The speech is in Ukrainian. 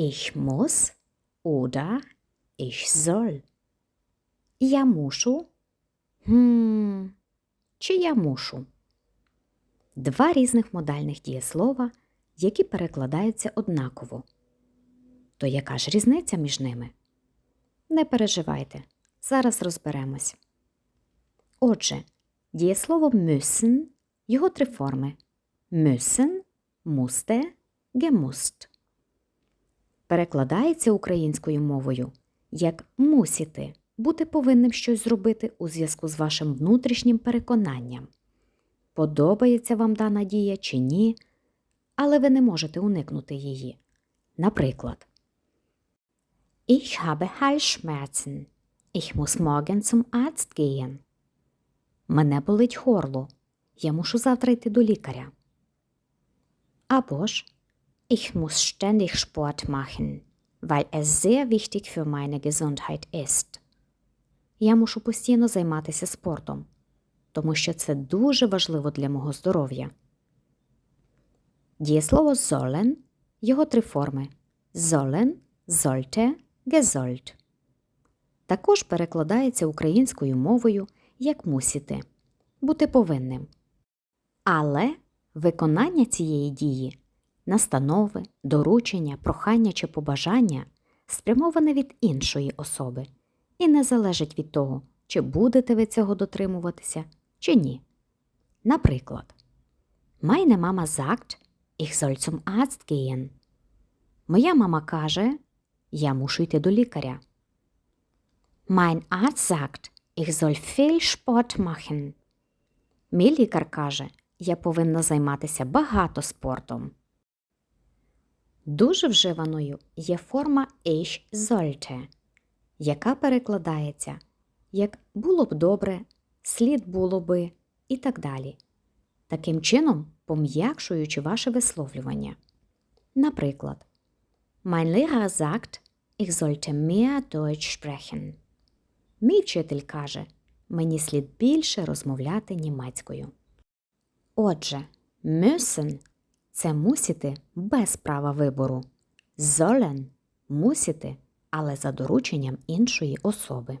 Ich muss oder ich soll. Я мушу. Хм, чи я мушу? Два різних модальних дієслова, які перекладаються однаково. То яка ж різниця між ними? Не переживайте, зараз розберемось. Отже, дієслово müssen, його три форми müssen, musste, gemusst. Перекладається українською мовою як мусіти, бути повинним щось зробити у зв'язку з вашим внутрішнім переконанням. Подобається вам дана дія чи ні, але ви не можете уникнути її. Наприклад, Ich habe Halsschmerzen. Ich muss morgen zum Arzt gehen. Мене болить горло. Я мушу завтра йти до лікаря. Або ж Ich muss ständig Sport machen, weil es sehr wichtig für meine Gesundheit ist. Я мушу постійно займатися спортом, тому що це дуже важливо для мого здоров'я. Дієслово sollen, його три форми sollen, sollte, gesollt. Також перекладається українською мовою як мусіти бути повинним. Але виконання цієї дії, настанови, доручення, прохання чи побажання спрямоване від іншої особи і не залежить від того, чи будете ви цього дотримуватися, чи ні. Наприклад, Meine Mama sagt, ich soll zum Arzt gehen. Моя мама каже, я мушу йти до лікаря. Mein Arzt sagt, ich soll viel Sport machen. Мій лікар каже, я повинна займатися багато спортом. Дуже вживаною є форма ich sollte, яка перекладається як було б добре, слід було би і так далі. Таким чином, пом'якшуючи ваше висловлювання. Наприклад, Mein Lehrer sagt, ich sollte mehr Deutsch sprechen. Мій вчитель каже, мені слід більше розмовляти німецькою. Отже, müssen – це мусіти без права вибору. Sollen – мусіти, але за дорученням іншої особи.